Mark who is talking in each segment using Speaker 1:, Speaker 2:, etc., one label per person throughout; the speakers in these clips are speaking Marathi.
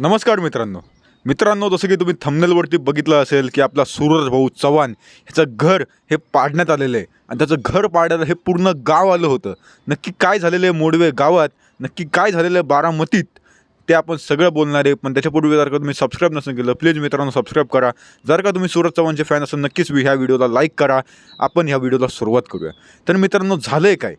Speaker 1: नमस्कार मित्रांनो. मित्रांनो जसं की तुम्ही थंबनेलवरती बघितलं असेल की आपला सूरज भाऊ चव्हाण ह्याचं घर हे पाडण्यात आलेलं आहे. आणि त्याचं घर पाडायला हे पूर्ण गाव आलं होतं. नक्की काय झालेलं आहे मोडवे गावात? नक्की काय झालेलं आहे बारामतीत? ते आपण सगळं बोलणार आहे. पण त्याच्यापूर्वी जर का तुम्ही सबस्क्राईब नसेल केलं प्लीज मित्रांनो सबस्क्राईब करा. जर का तुम्ही सूरज चव्हाणचे फॅन असेल नक्कीच ह्या व्हिडिओला लाईक करा. आपण ह्या व्हिडिओला सुरुवात करूया. तर मित्रांनो झालं आहे काय?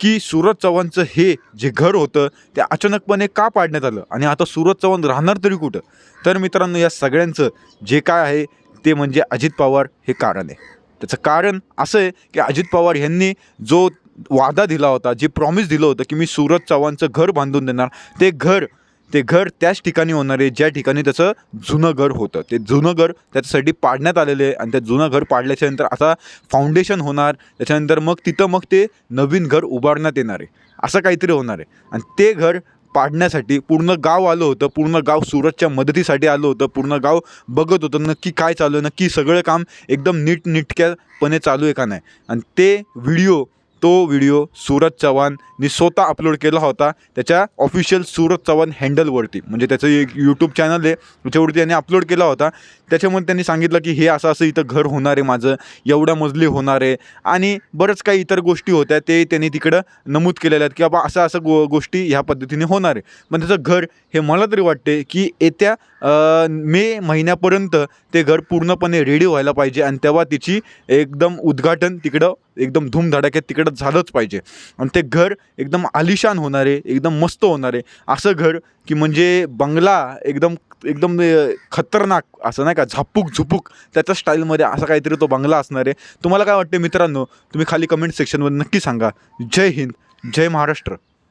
Speaker 1: की सूरज चव्हाणचं हे जे घर होतं ते अचानकपणे का पाडण्यात आलं? आणि आता सूरज चव्हाण राहणार तरी कुठं? तर मित्रांनो या सगळ्यांचं जे काय आहे ते म्हणजे अजित पवार हे कारण आहे. त्याचं कारण असं आहे की अजित पवार यांनी जो वादा दिला होता जे प्रॉमिस दिलं होतं की मी सूरज चव्हाणचं घर बांधून देणार ते घर ते घर त्याच ठिकाणी होणार आहे ज्या ठिकाणी त्याचं जुनं घर होतं. ते जुनं घर त्याच्यासाठी पाडण्यात आलेलं आहे आणि त्या जुनं घर पाडल्याच्यानंतर आता फाउंडेशन होणार. त्याच्यानंतर मग तिथं मग ते नवीन घर उभारण्यात येणार आहे. असं काहीतरी होणार आहे. आणि ते घर पाडण्यासाठी पूर्ण गाव आलं होतं. पूर्ण गाव सुरतच्या मदतीसाठी आलं होतं. पूर्ण गाव बघत होतं नक्की काय चालू आहे नक्की सगळं काम एकदम नीटनिटक्यापणे चालू आहे का नाही. आणि ते व्हिडिओ तो व्हिडिओ सूरज चव्हाणनी स्वतः अपलोड केला होता. त्याच्या ऑफिशियल सूरज चव्हाण हँडलवरती म्हणजे त्याचं एक यूट्यूब चॅनल आहे. त्याच्यावरती त्यांनी अपलोड केला होता. त्याच्यामध्ये त्यांनी सांगितलं की हे असं असं इथं घर होणार आहे माझं. एवढ्या मजली होणार आहे. आणि बरंच काही इतर गोष्टी होत्या. ते त्यांनी तिकडं नमूद केलेल्या आहेत की बाबा असं असं गो गोष्टी ह्या पद्धतीने होणार आहे. पण त्याचं घर हे मला तरी वाटते की येत्या मे महिन्यापर्यंत ते घर पूर्णपणे रेडी व्हायला पाहिजे. आणि तेव्हा तिची एकदम उद्घाटन तिकडं एकदम धूमधडाक्यात तिकडं झालंच पाहिजे. आणि ते घर एकदम आलिशान होणारे एकदम मस्त होणार आहे. असं घर की म्हणजे बंगला एकदम एकदम खतरनाक असं नाही का झापूक झुपूक त्याच्या स्टाईलमध्ये असा काहीतरी तो बंगला असणार आहे. तुम्हाला काय वाटते मित्रांनो? तुम्ही खाली कमेंट सेक्शनमध्ये नक्की सांगा. जय हिंद जय महाराष्ट्र.